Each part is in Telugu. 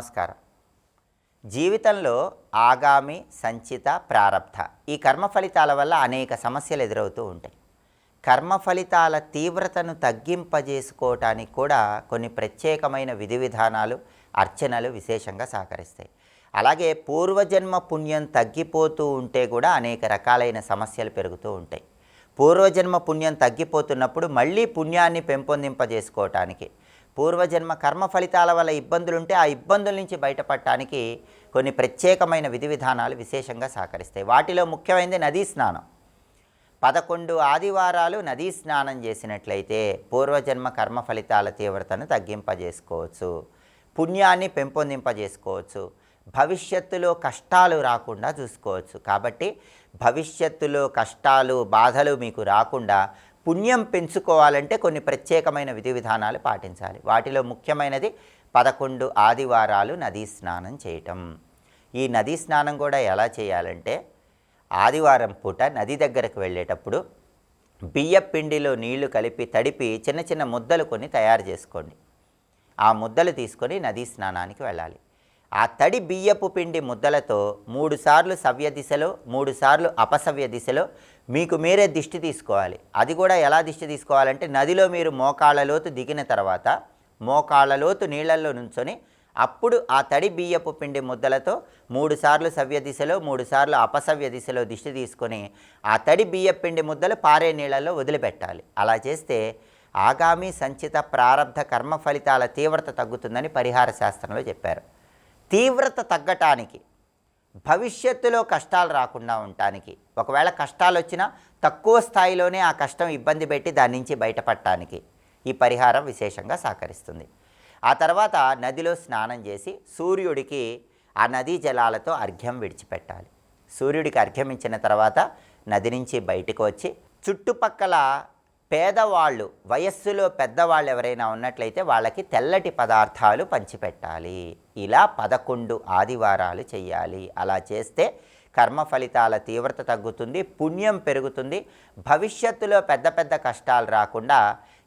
నమస్కారం. జీవితంలో ఆగామి సంచిత ప్రారబ్ధ ఈ కర్మ ఫలితాల వల్ల అనేక సమస్యలు ఎదురవుతూ ఉంటాయి. కర్మ ఫలితాల తీవ్రతను తగ్గింపజేసుకోవటానికి కూడా కొన్ని ప్రత్యేకమైన విధి విధానాలు అర్చనలు విశేషంగా సహకరిస్తాయి. అలాగే పూర్వజన్మ పుణ్యం తగ్గిపోతూ ఉంటే కూడా అనేక రకాలైన సమస్యలు పెరుగుతూ ఉంటాయి. పూర్వజన్మ పుణ్యం తగ్గిపోతున్నప్పుడు మళ్ళీ పుణ్యాన్ని పెంపొందింపజేసుకోవటానికి పూర్వజన్మ కర్మ ఫలితాల వల్ల ఇబ్బందులుంటే ఆ ఇబ్బందుల నుంచి బయటపడటానికి కొన్ని ప్రత్యేకమైన విధి విధానాలు విశేషంగా సహకరిస్తాయి. వాటిలో ముఖ్యమైనది నదీ స్నానం. పదకొండు ఆదివారాలు నదీ స్నానం చేసినట్లయితే పూర్వజన్మ కర్మ ఫలితాల తీవ్రతను తగ్గింపజేసుకోవచ్చు. పుణ్యాన్ని పెంపొందింపజేసుకోవచ్చు. భవిష్యత్తులో కష్టాలు రాకుండా చూసుకోవచ్చు. కాబట్టి భవిష్యత్తులో కష్టాలు బాధలు మీకు రాకుండా పుణ్యం పెంచుకోవాలంటే కొన్ని ప్రత్యేకమైన విధి విధానాలు పాటించాలి. వాటిలో ముఖ్యమైనది పదకొండు ఆదివారాలు నదీ స్నానం చేయటం. ఈ నదీ స్నానం కూడా ఎలా చేయాలంటే ఆదివారం పూట నది దగ్గరకు వెళ్ళేటప్పుడు బియ్య పిండిలో నీళ్ళు కలిపి తడిపి చిన్న చిన్న ముద్దలు కొన్ని తయారు చేసుకోండి. ఆ ముద్దలు తీసుకొని నదీ స్నానానికి వెళ్ళాలి. ఆ తడి బియ్యపు పిండి ముద్దలతో మూడుసార్లు సవ్య దిశలో మూడుసార్లు అపసవ్య దిశలో మీకు మీరే దిష్టి తీసుకోవాలి. అది కూడా ఎలా దిష్టి తీసుకోవాలంటే నదిలో మీరు మోకాళ్ళలోతు దిగిన తర్వాత మోకాళ్ళలోతు నీళ్ళల్లో నుంచొని అప్పుడు ఆ తడి బియ్యపు పిండి ముద్దలతో మూడుసార్లు సవ్య దిశలో మూడుసార్లు అపసవ్య దిశలో దిష్టి తీసుకొని ఆ తడి బియ్యపు పిండి ముద్దలు పారే నీళ్ళల్లో వదిలిపెట్టాలి. అలా చేస్తే ఆగామి సంచిత ప్రారంధ కర్మ ఫలితాల తీవ్రత తగ్గుతుందని పరిహార శాస్త్రంలో చెప్పారు. తీవ్రత తగ్గటానికి భవిష్యత్తులో కష్టాలు రాకుండా ఉండటానికి ఒకవేళ కష్టాలు వచ్చినా తక్కువ స్థాయిలోనే ఆ కష్టం ఇబ్బంది పెట్టి దాని నుంచి బయటపడటానికి ఈ పరిహారం విశేషంగా సహకరిస్తుంది. ఆ తర్వాత నదిలో స్నానం చేసి సూర్యుడికి ఆ నదీ జలాలతో అర్ఘ్యం విడిచిపెట్టాలి. సూర్యుడికి అర్ఘ్యం ఇచ్చిన తర్వాత నది నుంచి బయటకు వచ్చి చుట్టుపక్కల పేదవాళ్ళు వయస్సులో పెద్దవాళ్ళు ఎవరైనా ఉన్నట్లయితే వాళ్ళకి తెల్లటి పదార్థాలు పంచిపెట్టాలి. ఇలా పదకొండు ఆదివారాలు చేయాలి అలా చేస్తే కర్మ ఫలితాల తీవ్రత తగ్గుతుంది పుణ్యం పెరుగుతుంది. భవిష్యత్తులో పెద్ద పెద్ద కష్టాలు రాకుండా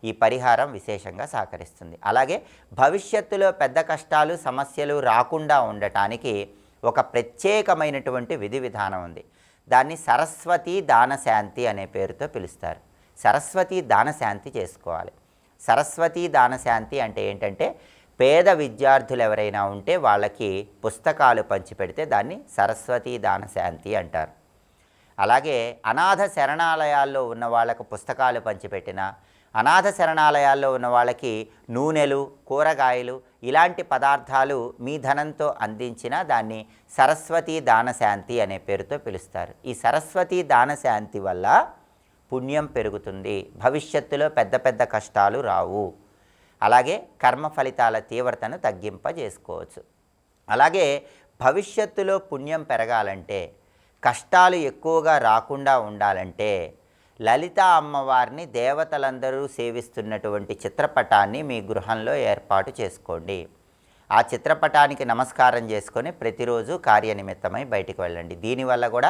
ఈ పరిహారం విశేషంగా సహకరిస్తుంది. అలాగే భవిష్యత్తులో పెద్ద కష్టాలు సమస్యలు రాకుండా ఉండటానికి ఒక ప్రత్యేకమైనటువంటి విధి విధానం ఉంది. దాన్ని సరస్వతి దానశాంతి అనే పేరుతో పిలుస్తారు. సరస్వతి దానశాంతి చేసుకోవాలి. సరస్వతి దానశాంతి అంటే ఏంటంటే పేద విద్యార్థులు ఎవరైనా ఉంటే వాళ్ళకి పుస్తకాలు పంచిపెడితే దాన్ని సరస్వతి దానశాంతి అంటారు. అలాగే అనాథ శరణాలయాల్లో ఉన్న వాళ్ళకు పుస్తకాలు పంచిపెట్టిన అనాథ శరణాలయాల్లో ఉన్న వాళ్ళకి నూనెలు కూరగాయలు ఇలాంటి పదార్థాలు మీ ధనంతో అందించిన దాన్ని సరస్వతి దానశాంతి అనే పేరుతో పిలుస్తారు. ఈ సరస్వతి దానశాంతి వల్ల పుణ్యం పెరుగుతుంది. భవిష్యత్తులో పెద్ద పెద్ద కష్టాలు రావు. అలాగే కర్మ ఫలితాల తీవ్రతను తగ్గింపజేసుకోవచ్చు. అలాగే భవిష్యత్తులో పుణ్యం పెరగాలంటే కష్టాలు ఎక్కువగా రాకుండా ఉండాలంటే లలిత అమ్మవారిని దేవతలందరూ సేవిస్తున్నటువంటి చిత్రపటాన్ని మీ గృహంలో ఏర్పాటు చేసుకోండి. ఆ చిత్రపటానికి నమస్కారం చేసుకొని ప్రతిరోజు కార్యనిమిత్తమై బయటికి వెళ్ళండి. దీనివల్ల కూడా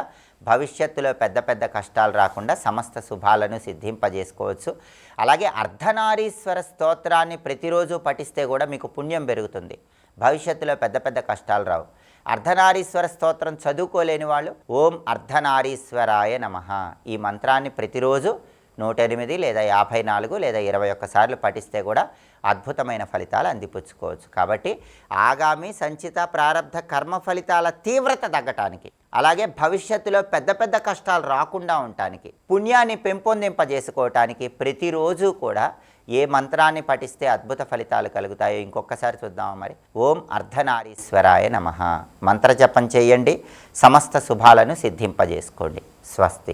భవిష్యత్తులో పెద్ద పెద్ద కష్టాలు రాకుండా సమస్త శుభాలను సిద్ధింపజేసుకోవచ్చు. అలాగే అర్ధనారీశ్వర స్తోత్రాన్ని ప్రతిరోజు పఠిస్తే కూడా మీకు పుణ్యం పెరుగుతుంది. భవిష్యత్తులో పెద్ద పెద్ద కష్టాలు రావు. అర్ధనారీశ్వర స్తోత్రం చదువుకోలేని వాళ్ళు ఓం అర్ధనారీశ్వరాయ నమ. ఈ మంత్రాన్ని ప్రతిరోజు నూట ఎనిమిది లేదా యాభై నాలుగు లేదా ఇరవై ఒక్కసార్లు పఠిస్తే కూడా అద్భుతమైన ఫలితాలు అందిపుచ్చుకోవచ్చు. కాబట్టి ఆగామి సంచిత ప్రారంధ కర్మ ఫలితాల తీవ్రత తగ్గటానికి అలాగే భవిష్యత్తులో పెద్ద పెద్ద కష్టాలు రాకుండా ఉండటానికి పుణ్యాన్ని పెంపొందింపజేసుకోవటానికి ప్రతిరోజు కూడా ఏ మంత్రాన్ని పఠిస్తే అద్భుత ఫలితాలు కలుగుతాయో ఇంకొకసారి చూద్దామా మరి. ఓం అర్ధనారీశ్వరాయ నమ. మంత్రజపం చేయండి. సమస్త శుభాలను సిద్ధింపజేసుకోండి. స్వస్తి.